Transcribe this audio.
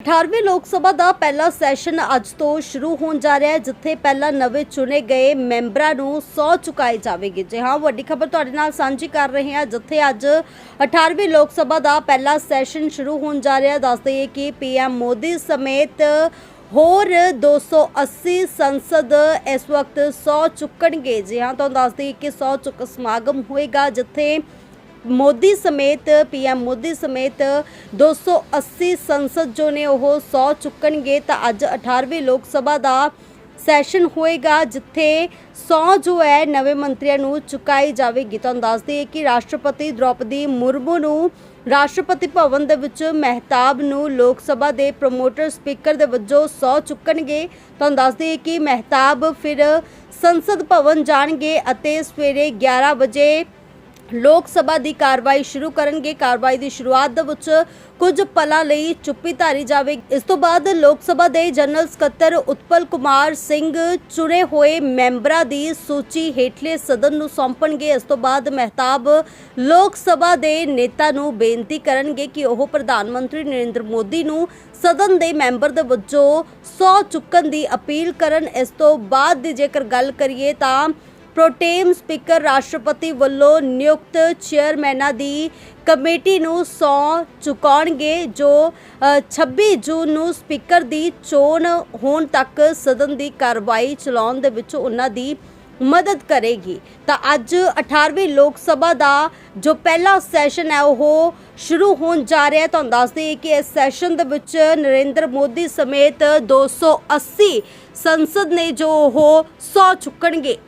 18ਵੀਂ ਲੋਕ ਸਭਾ ਦਾ ਪਹਿਲਾ ਸੈਸ਼ਨ ਅੱਜ ਤੋਂ ਸ਼ੁਰੂ ਹੋਣ ਜਾ ਰਿਹਾ ਹੈ, ਜਿੱਥੇ ਪਹਿਲਾਂ ਨਵੇਂ ਚੁਣੇ ਗਏ ਮੈਂਬਰਾਂ ਨੂੰ ਸੌ ਚੁਕਾਈ ਜਾਵੇਗੀ। ਜੀ ਹਾਂ, ਵੱਡੀ ਖਬਰ ਤੁਹਾਡੇ ਨਾਲ ਸਾਂਝੀ ਕਰ ਰਹੇ ਹਾਂ, ਜਿੱਥੇ ਅੱਜ 18ਵੀਂ ਲੋਕ ਸਭਾ ਦਾ ਪਹਿਲਾ ਸੈਸ਼ਨ ਸ਼ੁਰੂ ਹੋਣ ਜਾ ਰਿਹਾ ਹੈ। ਦੱਸ ਦਈਏ ਕਿ ਪੀਐਮ ਮੋਦੀ ਸਮੇਤ ਹੋਰ 280 ਸੰਸਦ ਇਸ ਵਕਤ 100 ਚੁੱਕਣਗੇ। ਜੀ ਹਾਂ, ਤੁਹਾਨੂੰ ਦੱਸ ਦਈਏ ਕਿ 100 ਚੁੱਕ ਸਮਾਗਮ ਹੋਏਗਾ, ਜਿੱਥੇ ਮੋਦੀ ਸਮੇਤ, ਪੀਐਮ ਮੋਦੀ ਸਮੇਤ 280 ਸੰਸਦ ਜੋ ਨੇ ਉਹ 100 ਚੁੱਕਣਗੇ ਤਾਂ ਅੱਜ 18ਵੀਂ ਲੋਕ ਸਭਾ ਦਾ ਸੈਸ਼ਨ ਹੋਏਗਾ, ਜਿੱਥੇ 100 ਜੋ ਹੈ ਨਵੇਂ ਮੰਤਰੀਆਂ ਨੂੰ ਚੁਕਾਈ ਜਾਵੇਗੀ। ਤੁਹਾਨੂੰ ਦੱਸ ਦਈਏ ਕਿ ਰਾਸ਼ਟਰਪਤੀ ਦ੍ਰੋਪਦੀ ਮੁਰਮੂ ਨੂੰ ਰਾਸ਼ਟਰਪਤੀ ਭਵਨ ਦੇ ਵਿੱਚ ਮਹਿਤਾਬ ਨੂੰ ਲੋਕ ਸਭਾ ਦੇ ਪ੍ਰੋਮੋਟਰ ਸਪੀਕਰ ਦੇ ਵਜੋਂ 100 ਚੁੱਕਣਗੇ। ਤੁਹਾਨੂੰ ਦੱਸ ਦਈਏ ਕਿ ਮਹਿਤਾਬ ਫਿਰ ਸੰਸਦ ਭਵਨ ਜਾਣਗੇ ਅਤੇ ਸਵੇਰੇ 11 ਵਜੇ ਲੋਕ ਸਭਾ ਦੀ ਕਾਰਵਾਈ ਸ਼ੁਰੂ ਕਰਨਗੇ। ਕਾਰਵਾਈ ਦੀ ਸ਼ੁਰੂਆਤ ਦੇ ਵਿੱਚ ਕੁਝ ਪਲਾਂ ਲਈ ਚੁੱਪੀ ਧਾਰੀ ਜਾਵੇਗੀ ਇਸ ਤੋਂ ਬਾਅਦ ਲੋਕ ਸਭਾ ਦੇ ਜਨਰਲ ਸਕੱਤਰ ਉਤਪਲ ਕੁਮਾਰ ਸਿੰਘ ਚੁਣੇ ਹੋਏ ਮੈਂਬਰਾਂ ਦੀ ਸੂਚੀ ਹੇਠਲੇ ਸਦਨ ਨੂੰ ਸੌਂਪਣਗੇ। ਇਸ ਤੋਂ ਬਾਅਦ ਮਹਿਤਾਬ ਲੋਕ ਸਭਾ ਦੇ ਨੇਤਾ ਨੂੰ ਬੇਨਤੀ ਕਰਨਗੇ ਕਿ ਉਹ ਪ੍ਰਧਾਨ ਮੰਤਰੀ ਨਰਿੰਦਰ ਮੋਦੀ ਨੂੰ ਸਦਨ ਦੇ ਮੈਂਬਰ ਦੇ ਵਜੋਂ 100 ਚੁੱਕਣ ਦੀ ਅਪੀਲ ਕਰਨ। ਇਸ ਤੋਂ ਬਾਅਦ ਦੀ ਜੇਕਰ ਗੱਲ ਕਰੀਏ ਤਾਂ ਪ੍ਰੋਟੇਮ ਸਪੀਕਰ ਰਾਸ਼ਟਰਪਤੀ ਵੱਲੋਂ ਨਿਯੁਕਤ ਚੇਅਰਮੈਨਾਂ ਦੀ ਕਮੇਟੀ ਨੂੰ ਸੌ ਚੁਕਾਉਣਗੇ ਜੋ ਅ, 26 ਜੂਨ ਨੂੰ ਸਪੀਕਰ ਦੀ ਚੋਣ ਹੋਣ ਤੱਕ ਸਦਨ ਦੀ ਕਾਰਵਾਈ ਚਲਾਉਣ ਦੇ ਵਿੱਚ ਉਹਨਾਂ ਦੀ ਮਦਦ ਕਰੇਗੀ। ਤਾਂ ਅੱਜ 18ਵੀਂ ਲੋਕ ਸਭਾ ਦਾ ਜੋ ਪਹਿਲਾ ਸੈਸ਼ਨ ਹੈ ਉਹ ਸ਼ੁਰੂ ਹੋਣ ਜਾ ਰਿਹਾ ਹੈ। ਤੁਹਾਨੂੰ ਦੱਸ ਦਈਏ ਕਿ ਇਸ ਸੈਸ਼ਨ ਦੇ ਵਿੱਚ ਨਰਿੰਦਰ ਮੋਦੀ ਸਮੇਤ 280 ਸੰਸਦ ਨੇ ਜੋ ਉਹ 100 ਚੁੱਕਣਗੇ।